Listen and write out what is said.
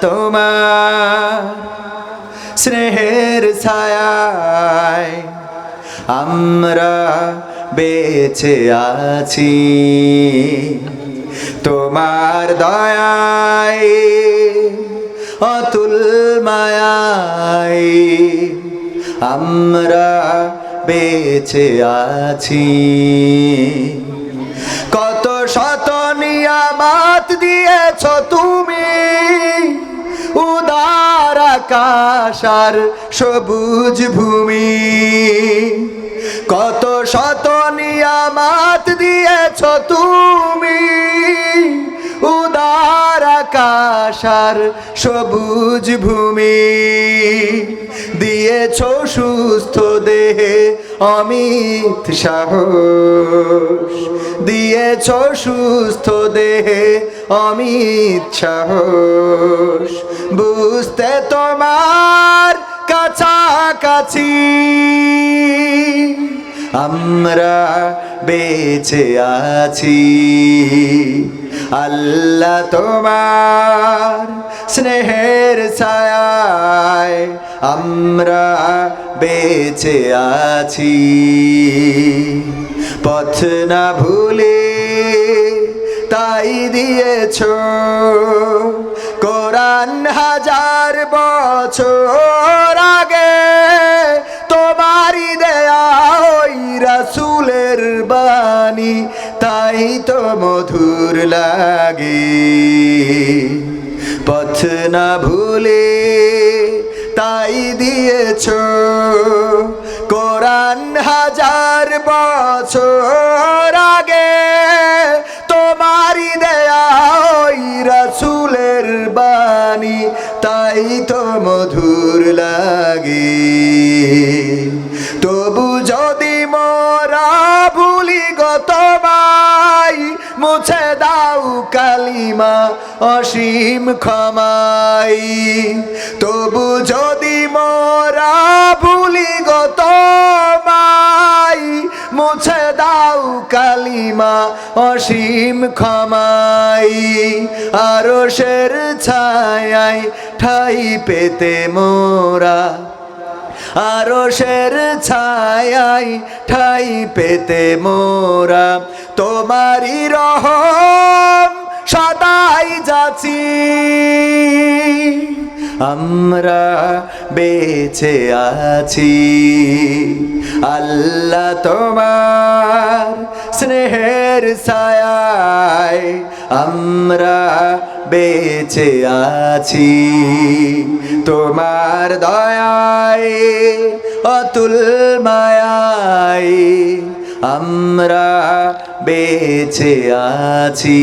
তোমার স্নেহের ছায়ায় আমরা বেঁচে আছি। তোমার দয়ায়, অতুল মায়ায় আমরা বেঁচে আছি। কত শত নিয়ামাত দিয়েছ তুমি আকাশ আর সবুজ ভূমি। কত শত নিয়ামাত দিয়েছ তুমি। আকাশ আর সবুজ ভূমি। দিয়েছ সুস্থ দেহে অমিত সাহস। দিয়েছ সুস্থ দেহে অমিত সাহস। বুঝতে তোমার কাছাকাছি। আমরা বেঁচে আছি। আল্লাহ তোমার স্নেহের ছায় আমরা বেঁচে আছি। পথ না ভুলে তাই দিয়েছ কোরআন হাজার বছর। তো মধুর লাগে। পথ না ভুলে তাই দিয়েছ কোরআন হাজার বছর আগে। তোমারই দেয়া রাসুলের বাণী, তাই তো মধুর লাগে। ভুলি গত মাই মুছে দাও কালিমা অসীম ক্ষমাই। তবু যদি মোরা ভুলি গত মাই মুছে দাও কালিমা অসীম ক্ষমাই। আরও শের ছায় ঠাই পেতে মোরা আরও শের ছায় ঠাই পেতে মোরা। তোমারই রহম সদাই যাচ্ছি। আমরা বেঁচে আছি। আল্লাহ তোমার স্নেহের ছায়ায় আমরা বেঁচে আছি। তোমার দয়ায় অতুল মায়ায় আমরা বেঁচে আছি।